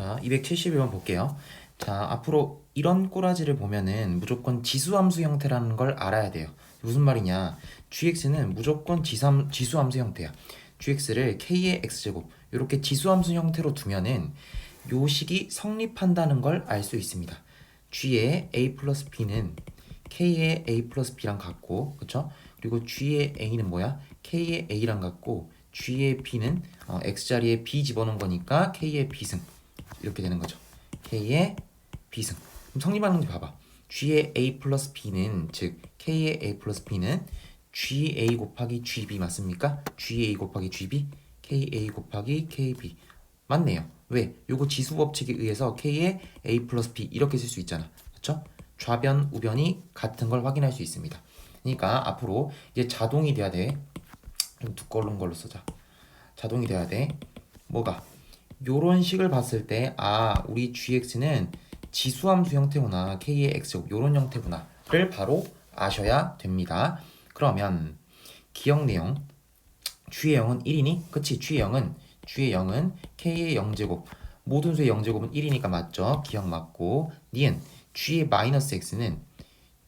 자, 271번 볼게요. 자, 앞으로 이런 꼬라지를 보면은 무조건 지수함수 형태라는 걸 알아야 돼요. 무슨 말이냐? gx는 무조건 지수함, 지수함수 형태야. gx를 k의 x제곱 이렇게 지수함수 형태로 두면은 요 식이 성립한다는 걸 알 수 있습니다. g의 a 플러스 b는 k의 a 플러스 b랑 같고, 그쵸? 그리고 g의 a는 뭐야? k의 a랑 같고, g의 b는 어, x자리에 b 집어넣은 거니까 k의 b승 이렇게 되는 거죠. k의 b승. 그럼 성립하는 건지 봐봐. g의 a 플러스 b는 즉 k의 a 플러스 b는 ga 곱하기 gb 맞습니까? ga 곱하기 gb, ka 곱하기 kb 맞네요. 왜? 요거 지수 법칙에 의해서 k의 a 플러스 b 이렇게 쓸 수 있잖아. 그렇죠? 좌변, 우변이 같은 걸 확인할 수 있습니다. 그러니까 앞으로 이제 자동이 돼야 돼. 좀 두꺼운 걸로 쓰자. 자동이 돼야 돼. 뭐가? 요런 식을 봤을 때, 아, 우리 gx는 지수함수 형태구나. k의 x제곱 요런 형태구나를 바로 아셔야 됩니다. 그러면 기억 내용 g의 0은 1이니? 그치? g의 0은 g의 0은 k의 0제곱 모든 수의 0제곱은 1이니까 맞죠? 기억 맞고 니은 g의 마이너스 x는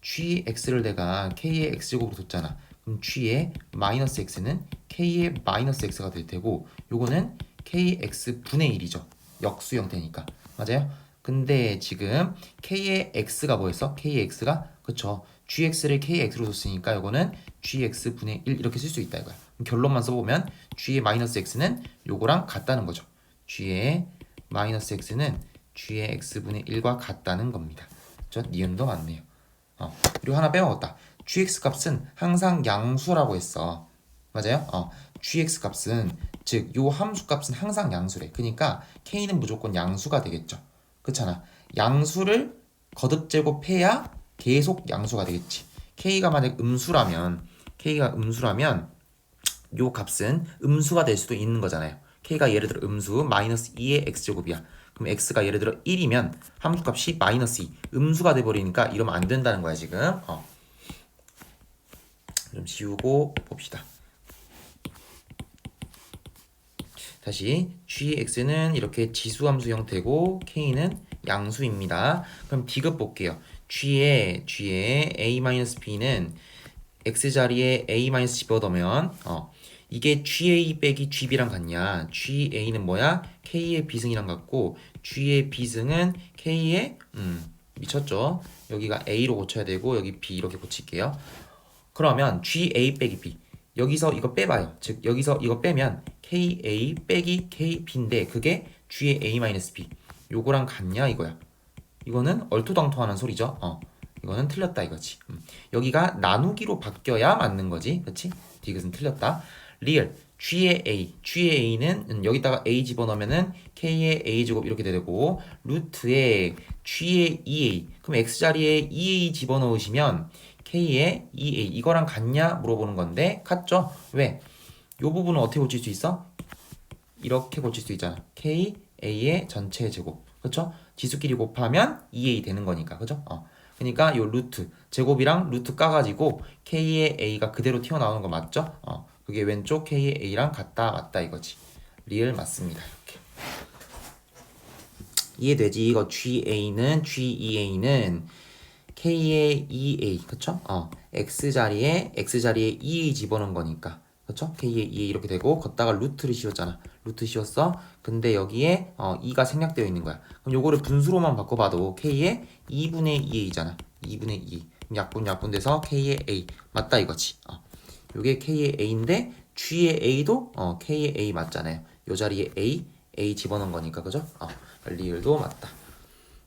gx를 내가 k의 x제곱으로 뒀잖아. 그럼 g의 마이너스 x는 k의 마이너스 x가 될 테고 요거는 kx 분의 1이죠. 역수 형태니까. 맞아요? 근데 지금 k의 x가 뭐였어? k의 x가 그쵸 gx를 kx로 뒀으니까 요거는 gx 분의 1 이렇게 쓸 수 있다 이거야. 결론만 써보면 g의 마이너스 x는 요거랑 같다는 거죠. g의 마이너스 x는 g의 x 분의 1과 같다는 겁니다. 저 니은도 맞네요. 어. 그리고 하나 빼먹었다. gx 값은 항상 양수라고 했어. 맞아요? 어. gx 값은 즉 요 함수 값은 항상 양수래. 그러니까 k는 무조건 양수가 되겠죠. 그렇잖아. 양수를 거듭 제곱해야 계속 양수가 되겠지. k가 만약 음수라면 k가 음수라면 요 값은 음수가 될 수도 있는 거잖아요. k가 예를 들어 음수 마이너스 2의 x제곱이야. 그럼 x가 예를 들어 1이면 함수값이 마이너스 2 음수가 돼버리니까 이러면 안 된다는 거야 지금. 어. 좀 지우고 봅시다. 다시 gx는 이렇게 지수함수 형태고 k는 양수입니다. 그럼 디귿 볼게요. g의 g의 a-b는 x 자리에 a- 집어넣으면 어 이게 ga 빼기 gb랑 같냐? ga는 뭐야? k의 비승이랑 같고 g의 비승은 k의 음 미쳤죠? 여기가 a로 고쳐야 되고 여기 b 이렇게 고칠게요. 그러면 ga 빼기 b 여기서 이거 빼봐요. 즉 여기서 이거 빼면 ka 빼기 kb인데 그게 g의 a-b 요거랑 같냐 이거야. 이거는 얼토당토하는 소리죠. 어. 이거는 틀렸다 이거지. 음. 여기가 나누기로 바뀌어야 맞는 거지. 그렇지? 디귿은 틀렸다. 리얼 g의 a, g의 a는 음, 여기다가 a 집어넣으면은 k의 a 제곱 이렇게 되고 루트에 g의 2a 그럼 x 자리에 2a 집어넣으시면 k의 2a 이거랑 같냐 물어보는 건데 같죠? 왜? 요 부분은 어떻게 고칠 수 있어? 이렇게 고칠 수 있잖아. k a의 전체 제곱. 그렇죠? 지수끼리 곱하면 2a 되는 거니까. 그죠? 어. 그러니까 요 루트 제곱이랑 루트 까가지고 k의 a가 그대로 튀어나오는 거 맞죠? 어. 그게 왼쪽 k의 a랑 같다 맞다 이거지. 리얼 맞습니다. 이렇게. 이해되지? 이거 ga는 gea는 k의 2a 그쵸? 어. x 자리에 x 자리에 2a 집어넣은 거니까. 그쵸? k의 2a 이렇게 되고 걷다가 루트를 씌웠잖아. 루트 씌웠어. 근데 여기에 어, 2가 생략되어 있는 거야. 그럼 요거를 분수로만 바꿔봐도 k의 2분의 2a잖아. 2분의 2. 약분 약분 돼서 k의 a 맞다 이거지. 어. 요게 k의 a인데 g의 a도 어, k의 a 맞잖아요. 요 자리에 a a 집어넣은 거니까 그죠? 어. 리을도 맞다.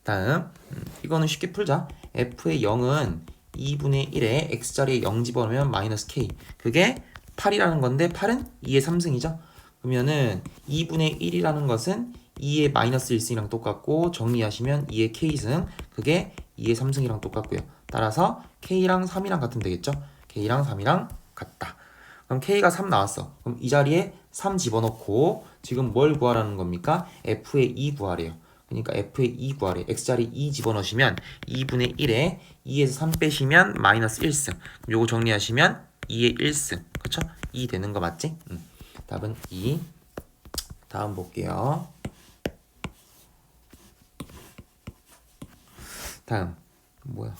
다음 음, 이거는 쉽게 풀자. F의 0은 2분의 1에 x자리에 0 집어넣으면 마이너스 k. 그게 8이라는 건데 8은 2의 3승이죠. 그러면은 2분의 1이라는 것은 2의 마이너스 1승이랑 똑같고 정리하시면 2의 k승 그게 2의 3승이랑 똑같고요. 따라서 k랑 3이랑 같으면 되겠죠. k랑 3이랑 같다. 그럼 k가 3 나왔어. 그럼 이 자리에 3 집어넣고 지금 뭘 구하라는 겁니까? f의 2 구하래요. 그러니까 f의 2 구하래. x자리 2 집어넣으시면 2분의 1에 2에서 3 빼시면 마이너스 1승. 요거 정리하시면 2의 1승. 그쵸? 2 되는 거 맞지? 음. 답은 2. 다음 볼게요. 다음 뭐야?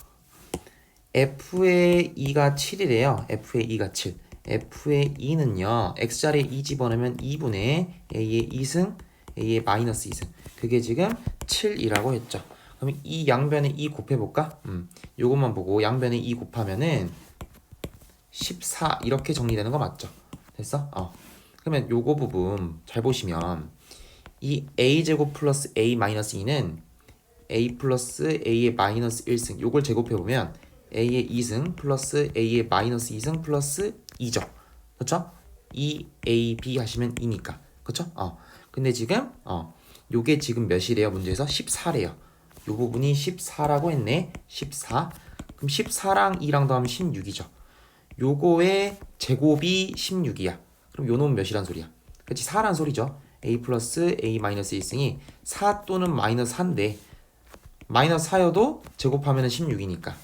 f의 2가 7이래요. f의 2가 7. f의 2는요. x자리에 2 집어넣으면 2분의 a의 2승, a의 마이너스 2승. 그게 지금 7이라고 했죠. 그럼 이 양변에 2 곱해볼까? 음, 요것만 보고 양변에 2 곱하면은 14 이렇게 정리되는 거 맞죠? 됐어? 어. 그러면 요거 부분 잘 보시면 이 a 제곱 플러스 a 마이너스 2는 a 플러스 a의 마이너스 1승 요걸 제곱해 보면 a의 2승 플러스 a의 마이너스 2승 플러스 2죠. 그렇죠? 2ab 하시면 2니까. 그렇죠? 어. 근데 지금 어 요게 지금 몇이래요? 문제에서 14래요. 요 부분이 14라고 했네. 14. 그럼 14랑 2랑 더하면 16이죠. 요거의 제곱이 16이야. 그럼 요 놈은 몇이란 소리야? 그렇지 4란 소리죠. a 플러스 a 마이너스 1승이 4 또는 마이너스 4인데 마이너스 4여도 제곱하면 16이니까.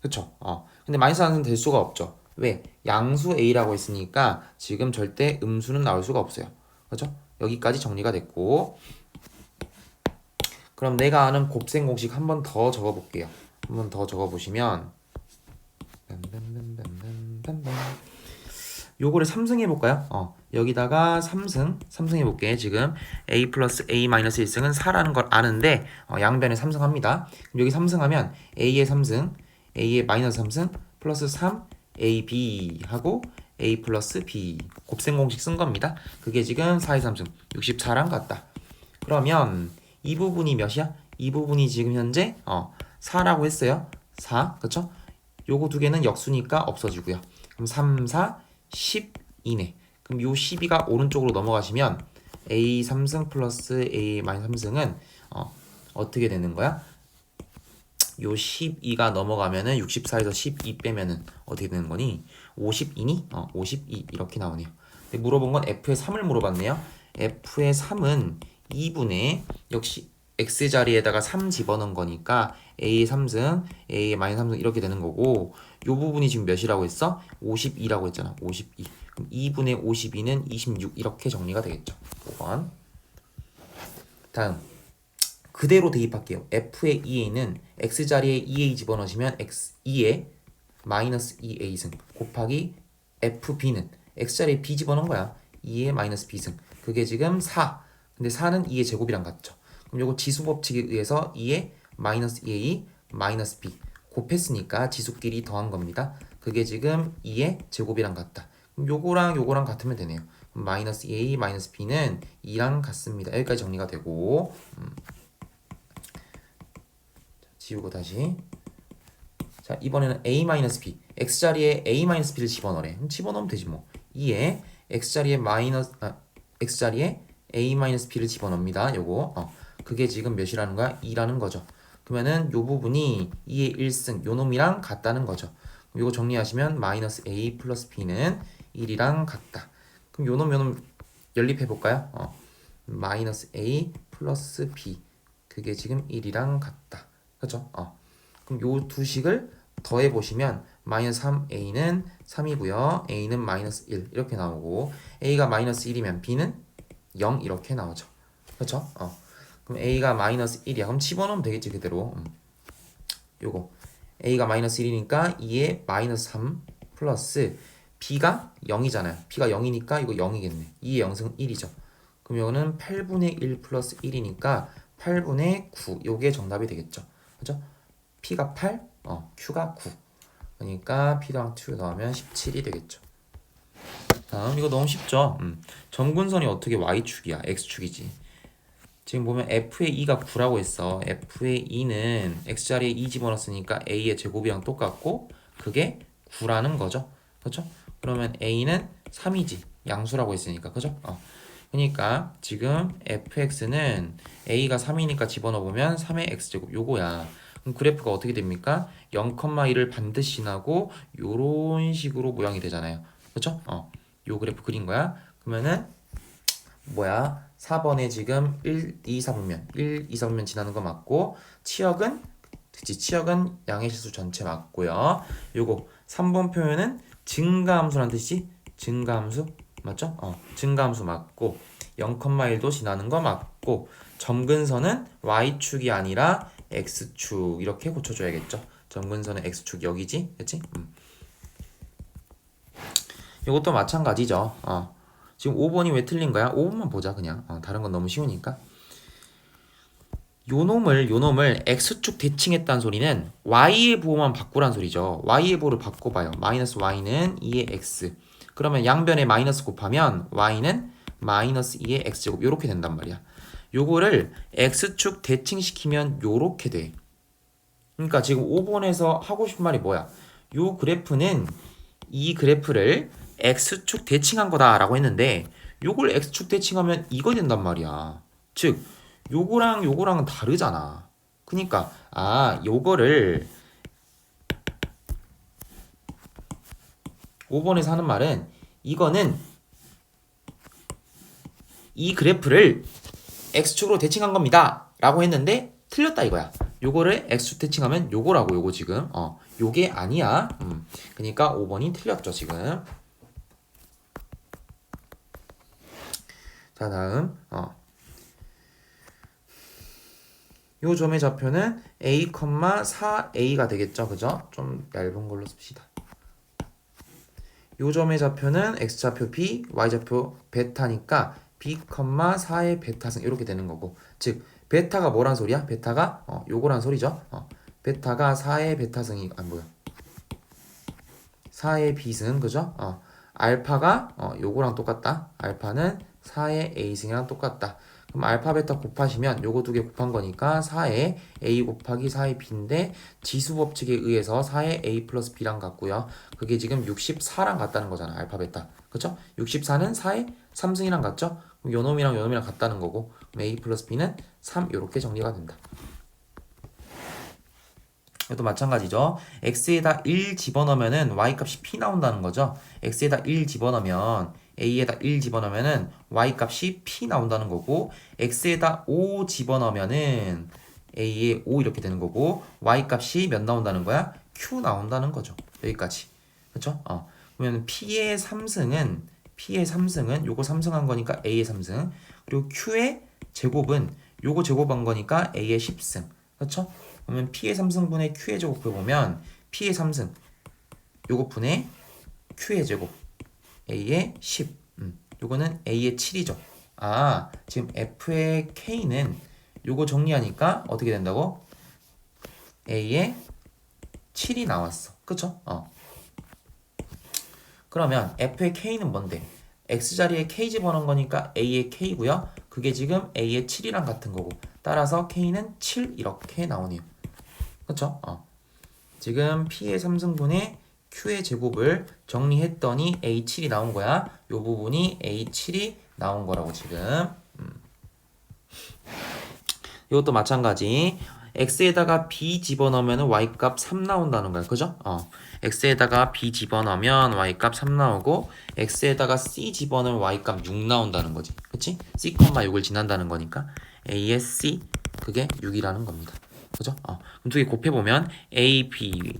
그쵸? 어. 근데 마이너스 4는 될 수가 없죠. 왜? 양수 a라고 했으니까 지금 절대 음수는 나올 수가 없어요. 그죠? 여기까지 정리가 됐고 그럼 내가 아는 곱셈 공식 한 번 더 적어 볼게요. 한 번 더 적어 보시면 빰빰빰빰빰빰빰. 요거를 3승 해볼까요? 어, 여기다가 3승, 3승 해볼게. 지금 a 플러스 a 마이너스 1승은 4라는 걸 아는데 어, 양변에 3승 합니다. 여기 3승 하면 a의 3승, a의 마이너스 3승 플러스 3, ab 하고 a 플러스 b 곱셈 공식 쓴 겁니다. 그게 지금 4의 3승, 64랑 같다. 그러면 이 부분이 몇이야? 이 부분이 지금 현재 어, 4라고 했어요. 4, 그쵸? 요거 두 개는 역수니까 없어지고요. 그럼 3, 4, 12네. 그럼 요 12가 오른쪽으로 넘어가시면 a 3승 플러스 a 마이너스 3승은 어, 어떻게 되는 거야? 요 12가 넘어가면은 64에서 12 빼면은 어떻게 되는 거니? 52니? 어, 52 이렇게 나오네요. 근데 물어본 건 f의 3을 물어봤네요. f의 3은 2분의 역시 x 자리에다가 3 집어넣은 거니까 a 3승, a 마이너스 3승 이렇게 되는 거고 요 부분이 지금 몇이라고 했어? 52라고 했잖아. 52. 그럼 2분의 52는 26 이렇게 정리가 되겠죠. 5번. 다음 그대로 대입할게요. f의 2a는 x 자리에 2a 집어넣으시면 x 2에 마이너스 2a승 곱하기 fb는 x 자리에 b 집어넣은 거야. 2에 마이너스 b승. 그게 지금 4. 근데 4는 2의 제곱이랑 같죠. 그럼 요거 지수 법칙에 의해서 2에 마이너스 2a 마이너스 b 곱했으니까 지수끼리 더한 겁니다. 그게 지금 2의 제곱이랑 같다. 그럼 요거랑 요거랑 같으면 되네요. 마이너스 2a 마이너스 b는 2랑 같습니다. 여기까지 정리가 되고 음. 자, 지우고 다시 자 이번에는 a 마이너스 b x 자리에 a 마이너스 b를 집어넣으래. 집어넣으면 되지 뭐. 2에 x 자리에 마이너스 아, x 자리에 a 마이너스 b를 집어넣습니다. 요거 어, 그게 지금 몇이라는 거야? 2라는 거죠. 그러면은 요 부분이 2의 1승 요 놈이랑 같다는 거죠. 요거 정리하시면 마이너스 a 플러스 b는 1이랑 같다. 그럼 요놈 요놈 연립해 볼까요? 어, 마이너스 a 플러스 b 그게 지금 1이랑 같다. 그죠? 어. 그럼 요 두 식을 더해 보시면 마이너스 3a는 3이고요. a는 마이너스 1 이렇게 나오고 a가 마이너스 1이면 b는 0 이렇게 나오죠. 그렇죠? 어. 그럼 a가 마이너스 1이야. 그럼 집어넣으면 되겠지 그대로. 음. 요거 a가 마이너스 1이니까 2에 마이너스 3 플러스 b가 0이잖아요. b가 0이니까 이거 0이겠네. 2의 0승 1이죠. 그럼 이거는 8분의 1 플러스 1이니까 8분의 9 요게 정답이 되겠죠. 그죠? p가 8, 어, q가 9. 그러니까 p랑 q 넣으면 17이 되겠죠. 다음 이거 너무 쉽죠? 음. 점근선이 어떻게 y축이야? x축이지. 지금 보면 f의 2가 9라고 했어. f의 2는 x자리에 2 집어넣었으니까 a의 제곱이랑 똑같고 그게 9라는 거죠. 그렇죠? 그러면 a는 3이지. 양수라고 했으니까. 그죠? 어. 그러니까 지금 fx는 a가 3이니까 집어넣어 보면 3의 x제곱 요거야. 그럼 그래프가 어떻게 됩니까? 0,1을 반드시 지나고 요런 식으로 모양이 되잖아요. 그렇죠? 어. 요 그래프 그린 거야. 그러면은 뭐야? 4번에 지금 1, 2, 3면 1, 2, 3면 지나는 거 맞고 치역은 그치 치역은 양의 실수 전체 맞고요. 요거 3번 표현은 증가함수란 뜻이 증가함수 맞죠? 어, 증가함수 맞고 0,1도 지나는 거 맞고 점근선은 y축이 아니라 x축 이렇게 고쳐줘야겠죠. 점근선의 x축 여기지, 그렇지? 음. 이것도 마찬가지죠. 어. 지금 5번이 왜 틀린 거야? 5번만 보자 그냥. 어, 다른 건 너무 쉬우니까. 요 놈을 요 놈을 x축 대칭했다는 소리는 y의 부호만 바꾸란 소리죠. y의 부호를 바꿔봐요. 마이너스 y는 2의 x. 그러면 양변에 마이너스 곱하면 y는 마이너스 2의 x제곱 요렇게 된단 말이야. 요거를 x축 대칭시키면 요렇게 돼. 그러니까 지금 5번에서 하고 싶은 말이 뭐야? 요 그래프는 이 그래프를 x축 대칭한 거다라고 했는데 요걸 x축 대칭하면 이거 된단 말이야. 즉 요거랑 요거랑은 다르잖아. 그니까 아 요거를 5번에서 하는 말은 이거는 이 그래프를 x축으로 대칭한 겁니다. 라고 했는데 틀렸다 이거야. 요거를 x축 대칭하면 요거라고 요거 지금 어 요게 아니야. 음. 그러니까 5번이 틀렸죠 지금. 자 다음 어. 요 점의 좌표는 a, 4a가 되겠죠, 그죠? 좀 얇은 걸로 씁시다. 요 점의 좌표는 x 좌표 b, y 좌표 베타니까 b, 4의 베타승 이렇게 되는 거고, 즉 베타가 뭐란 소리야? 베타가 어, 요거란 소리죠. 어, 베타가 4의 베타승이 안 보여. 4의 b승, 그죠? 어, 알파가 어, 요거랑 똑같다. 알파는 4의 a승이랑 똑같다. 그럼 알파 베타 곱하시면 요거 두 개 곱한 거니까 4의 a 곱하기 4의 b인데 지수 법칙에 의해서 4의 a 플러스 b랑 같고요. 그게 지금 64랑 같다는 거잖아. 알파 베타. 그쵸? 64는 4의 3승이랑 같죠? 그럼 요 놈이랑 요 놈이랑 같다는 거고 그럼 a 플러스 b는 3 요렇게 정리가 된다. 이것도 마찬가지죠. x에다 1 집어넣으면은 y 값이 p 나온다는 거죠. x에다 1 집어넣으면 a에다 1 집어넣으면은 y 값이 p 나온다는 거고 x에다 5 집어넣으면은 a에 5 이렇게 되는 거고 y 값이 몇 나온다는 거야? q 나온다는 거죠. 여기까지. 그렇죠? 어. 그러면 p의 3승은 p의 3승은 요거 3승한 거니까 a의 3승 그리고 q의 제곱은 요거 제곱한 거니까 a의 10승. 그렇죠? 그러면 p의 3승분의 q의 제곱해 보면 p의 3승 요거 분의 q의 제곱 a의 10. 음, 요거는 a의 7이죠. 아, 지금 f의 k는 요거 정리하니까 어떻게 된다고? a의 7이 나왔어. 그쵸? 어. 그러면 f의 k는 뭔데? x 자리에 k 집어넣은 거니까 a의 k고요. 그게 지금 a의 7이랑 같은 거고. 따라서 k는 7 이렇게 나오네요. 그쵸? 어. 지금 p의 3승분의 q의 제곱을 정리했더니 a7이 나온 거야. 요 부분이 a7이 나온 거라고 지금. 음. 이것도 마찬가지. x에다가 b 집어넣으면 y값 3 나온다는 거야. 그죠? 어. x에다가 b 집어넣으면 y값 3 나오고 x에다가 c 집어넣으면 y값 6 나온다는 거지. 그치? c, 6을 지난다는 거니까 a의 c 그게 6이라는 겁니다. 그죠? 어. 그럼 두 개 곱해보면 a, b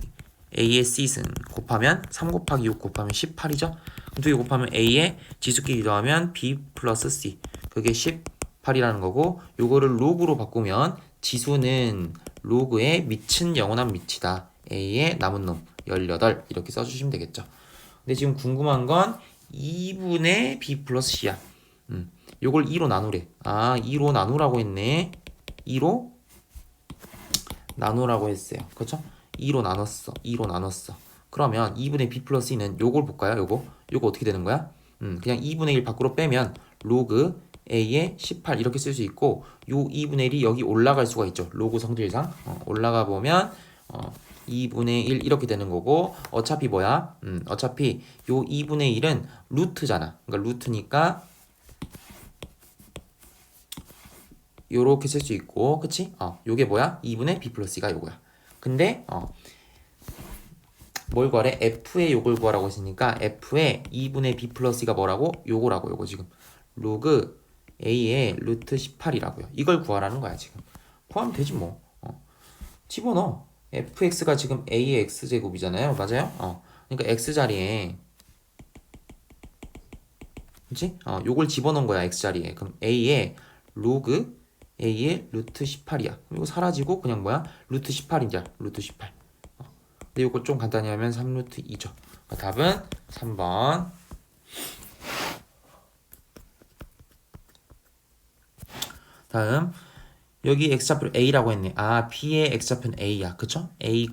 a의 c승 곱하면 3 곱하기 6 곱하면 18이죠? 그럼 두개 곱하면 a의 지수끼리 더하면 b 플러스 c. 그게 18이라는 거고 요거를 로그로 바꾸면 지수는 로그의 미친 영원한 미치다. A의 남은 놈 18 이렇게 써주시면 되겠죠. 근데 지금 궁금한 건 2분의 b 플러스 c야. 음, 요걸 2로 나누래. 아 2로 나누라고 했네. 2로 나누라고 했어요. 그쵸? 2로 나눴어. 2로 나눴어. 그러면 2분의 b 플러스 2는 요걸 볼까요? 요거. 요거 어떻게 되는 거야? 음, 그냥 2분의 1 밖으로 빼면 로그 a의 18 이렇게 쓸 수 있고 요 2분의 1이 여기 올라갈 수가 있죠. 로그 성질상. 어, 올라가 보면 어, 2분의 1 이렇게 되는 거고 어차피 뭐야? 음, 어차피 요 2분의 1은 루트잖아. 그러니까 루트니까 요렇게 쓸 수 있고 그치? 어, 요게 뭐야? 2분의 b 플러스 2가 요거야. 근데 어, 뭘 구하래? f의 요걸 구하라고 했으니까 f의 2분의 b 플러스 가 뭐라고? 요거라고 요거 지금 로그 a의 루트 18이라고요. 이걸 구하라는 거야 지금. 구하면 되지 뭐. 어. 집어넣어. fx가 지금 a의 x제곱이잖아요. 맞아요? 어. 그러니까 x 자리에 그치? 어, 요걸 집어넣은 거야 x 자리에. 그럼 a의 로그 A의 루트 18이야. 이거 사라지고 그냥 뭐야? 루트 18이자 루트 18. 어. 근데 이거 좀 간단히 하면 3루트 2죠. 답은 3번. 다음 여기 x좌표 a라고 했네. 아 p의 x좌표는 a야, 그쵸? a,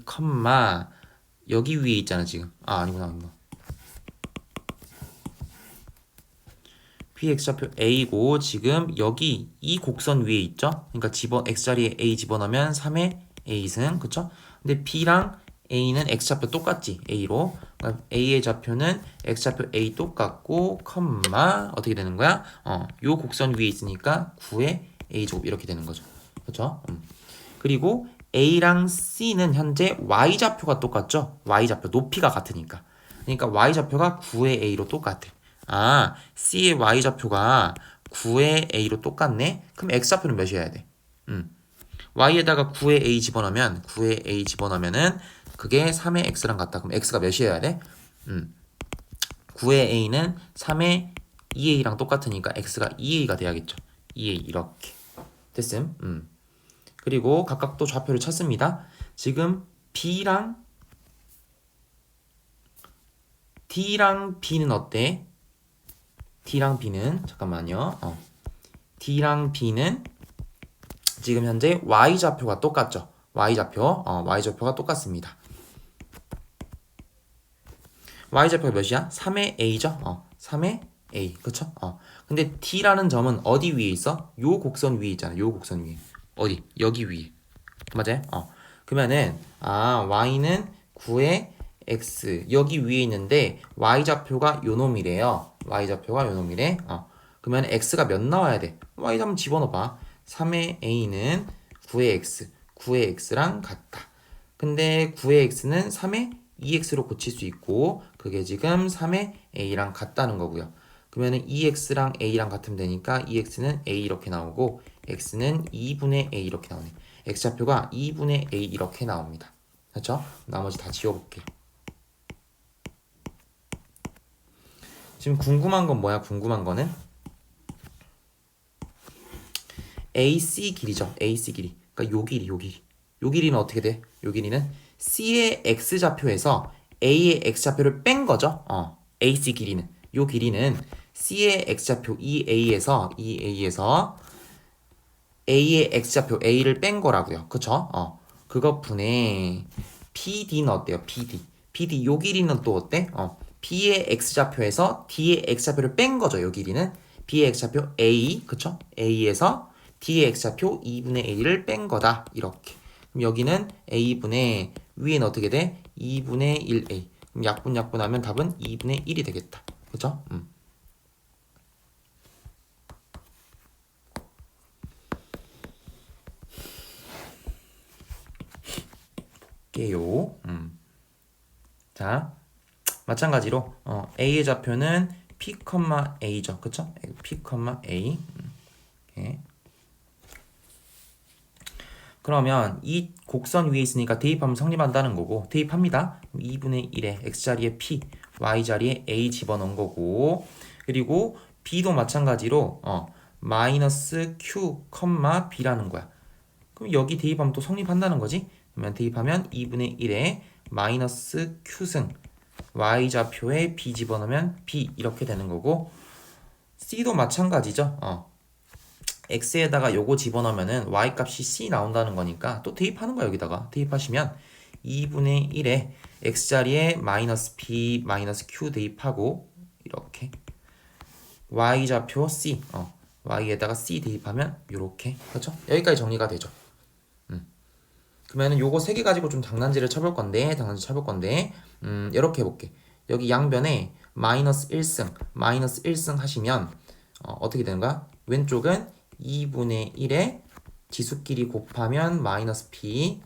여기 위에 있잖아 지금. 아 아니구나 아니구나. P x좌표 a고 지금 여기 이 곡선 위에 있죠? 그러니까 집어 x 자리에 a 집어넣으면 3의 a승, 그쵸? 근데 b랑 a는 x좌표 똑같지 a로. 그러니까 a의 좌표는 x좌표 a 똑같고 컴마 어떻게 되는 거야? 어, 요 곡선 위에 있으니까 9의 a제곱 이렇게 되는 거죠. 그렇죠? 음. 그리고 A랑 C는 현재 Y좌표가 똑같죠? Y좌표 높이가 같으니까. 그러니까 Y좌표가 9의 A로 똑같아. 아, C의 Y좌표가 9의 A로 똑같네? 그럼 X좌표는 몇이어야 돼? 음. Y에다가 9의 A 집어넣으면 9의 A 집어넣으면은 그게 3의 X랑 같다. 그럼 X가 몇이어야 돼? 음. 9의 A는 3의 2A랑 똑같으니까 X가 2A가 돼야겠죠. 2A 이렇게. 됐음. 음. 그리고 각각 또 좌표를 찾습니다. 지금 B랑 D랑 B는 어때? D랑 B는 잠깐만요. 어. D랑 B는 지금 현재 Y 좌표가 똑같죠. Y 좌표, 어, Y 좌표가 똑같습니다. Y 좌표가 몇이야? 3의 A죠. 어, 3의 A, 그쵸? 어. 근데 T라는 점은 어디 위에 있어? 요 곡선 위에 있잖아. 요 곡선 위에. 어디? 여기 위에. 맞아요? 어. 그러면은 아 y는 9의 x 여기 위에 있는데 y 좌표가 요 놈이래요. y 좌표가 요 놈이래. 어. 그러면 x가 몇 나와야 돼? y 한번 집어넣어 봐. 3의 a는 9의 x. 9의 x랑 같다. 근데 9의 x는 3의 2x로 고칠 수 있고 그게 지금 3의 a랑 같다는 거고요. 그러면은 2x랑 a랑 같으면 되니까 2x는 a 이렇게 나오고 x는 2분의 a 이렇게 나오네. x좌표가 2분의 a 이렇게 나옵니다. 그렇죠? 나머지 다 지워볼게요. 지금 궁금한 건 뭐야? 궁금한 거는 AC 길이죠. AC 길이. 그러니까 요 길이, 요 길이. 요 길이는 어떻게 돼? 요 길이는 C의 x좌표에서 A의 x좌표를 뺀 거죠. 어, AC 길이는. 요 길이는 C의 x좌표 2A에서 2A에서 A의 x좌표 A를 뺀 거라고요. 그쵸? 어. 그것 분의 PD는 어때요? PD. PD 요 길이는 또 어때? 어. B의 x좌표에서 D의 x좌표를 뺀 거죠. 요 길이는 B의 x좌표 A, 그쵸? A에서 D의 x좌표 2분의 A를 뺀 거다. 이렇게. 그럼 여기는 A분의 위에는 어떻게 돼? 2분의 1A. 그럼 약분 약분하면 답은 2분의 1이 되겠다. 그죠? 음. 볼게요. 음. 자, 마찬가지로 어, A의 좌표는 P, A죠. 그쵸? P, A. 음. 오케이. 그러면 이 곡선 위에 있으니까 대입하면 성립한다는 거고 대입합니다. 2분의 1에 x자리에 p, y자리에 a 집어넣은 거고 그리고 b도 마찬가지로 어, 마이너스 q, b라는 거야. 그럼 여기 대입하면 또 성립한다는 거지? 그러면 대입하면 2분의 1에 마이너스 q승 y좌표에 b 집어넣으면 b 이렇게 되는 거고 c도 마찬가지죠. 어. x에다가 요거 집어넣으면은 y 값이 c 나온다는 거니까 또 대입하는 거야 여기다가 대입하시면 2분의 1에 x자리에 마이너스 p 마이너스 q 대입하고 이렇게 y좌표 c 어, y에다가 c 대입하면 이렇게 그렇죠? 여기까지 정리가 되죠. 음. 그러면은 요거 세 개 가지고 좀 장난질을 쳐볼 건데 장난질 쳐볼 건데 음, 이렇게 해볼게. 여기 양변에 마이너스 1승 마이너스 1승 하시면 어, 어떻게 되는가? 왼쪽은 2분의 1에 지수끼리 곱하면 마이너스 p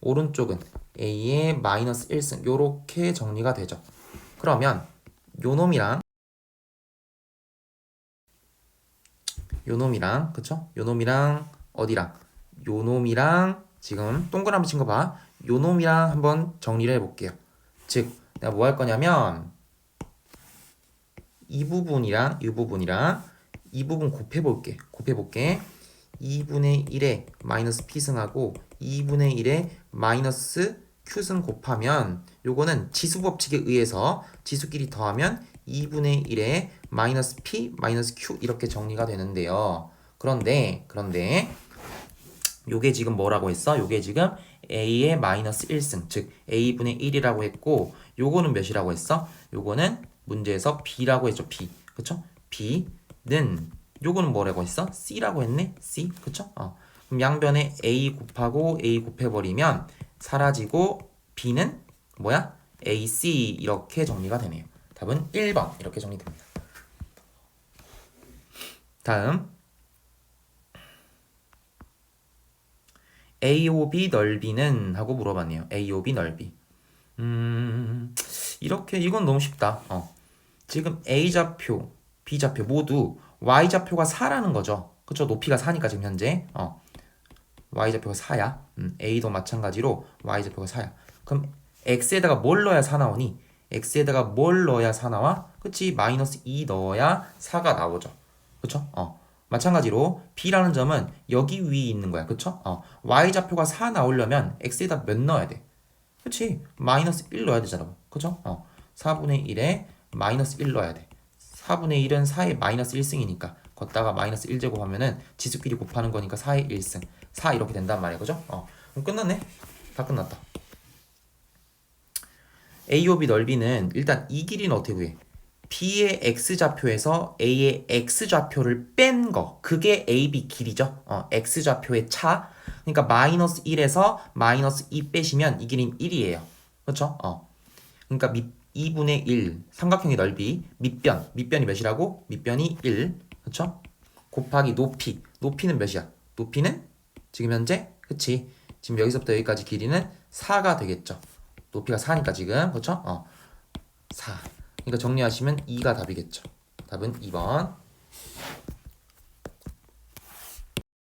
오른쪽은 a의 마이너스 1승 요렇게 정리가 되죠. 그러면 요 놈이랑 요 놈이랑 그쵸? 요 놈이랑 어디랑 요 놈이랑 지금 동그라미 친 거 봐. 요 놈이랑 한번 정리를 해볼게요. 즉 내가 뭐 할 거냐면 이 부분이랑 이 부분이랑 이 부분 곱해볼게. 곱해볼게. 2분의 1에 마이너스 p승하고 2분의 1에 마이너스 q승 곱하면 요거는 지수 법칙에 의해서 지수끼리 더하면 2분의 1에 마이너스 p 마이너스 q 이렇게 정리가 되는데요. 그런데 그런데 요게 지금 뭐라고 했어? 요게 지금 a의 마이너스 1승 즉 a분의 1이라고 했고 요거는 몇이라고 했어? 요거는 문제에서 b라고 했죠 b 그쵸? b는 요거는 뭐라고 했어? c라고 했네 c 그쵸? 어. 그럼 양변에 a 곱하고 a 곱해버리면 사라지고 b는 뭐야? ac 이렇게 정리가 되네요 답은 1번 이렇게 정리됩니다 다음 AOB 넓이는 하고 물어봤네요. AOB 넓이. 음, 이렇게 이건 너무 쉽다. 어. 지금 A 좌표, B 좌표 모두 Y 좌표가 4라는 거죠. 그쵸? 높이가 4니까 지금 현재. 어. Y 좌표가 4야. 음, A도 마찬가지로 Y 좌표가 4야. 그럼 X에다가 뭘 넣어야 4 나오니? X에다가 뭘 넣어야 4 나와? 그치? 마이너스 2 넣어야 4가 나오죠. 그쵸? 어. 마찬가지로 B라는 점은 여기 위에 있는 거야. 그쵸? 어. Y좌표가 4 나오려면 X에다 몇 넣어야 돼? 그치? 마이너스 1 넣어야 되잖아. 그쵸? 어. 4분의 1에 마이너스 1 넣어야 돼. 4분의 1은 4의 마이너스 1승이니까 걷다가 마이너스 1 제곱 하면은 지수끼리 곱하는 거니까 4의 1승. 4 이렇게 된단 말이야. 그죠? 어. 그럼 끝났네. 다 끝났다. AOB 넓이는 일단 이 길이는 어떻게 구해? B의 X좌표에서 A의 X좌표를 뺀 거. 그게 AB 길이죠. 어, X좌표의 차. 그러니까 마이너스 1에서 마이너스 2 빼시면 이 길이는 1이에요. 그렇죠? 어. 그러니까 밑 2분의 1 삼각형의 넓이 밑변. 밑변이 몇이라고? 밑변이 1. 그렇죠? 곱하기 높이. 높이는 몇이야? 높이는 지금 현재 그치? 지금 여기서부터 여기까지 길이는 4가 되겠죠. 높이가 4니까 지금 그렇죠? 어. 4. 그러니까 정리하시면 2가 답이겠죠. 답은 2번.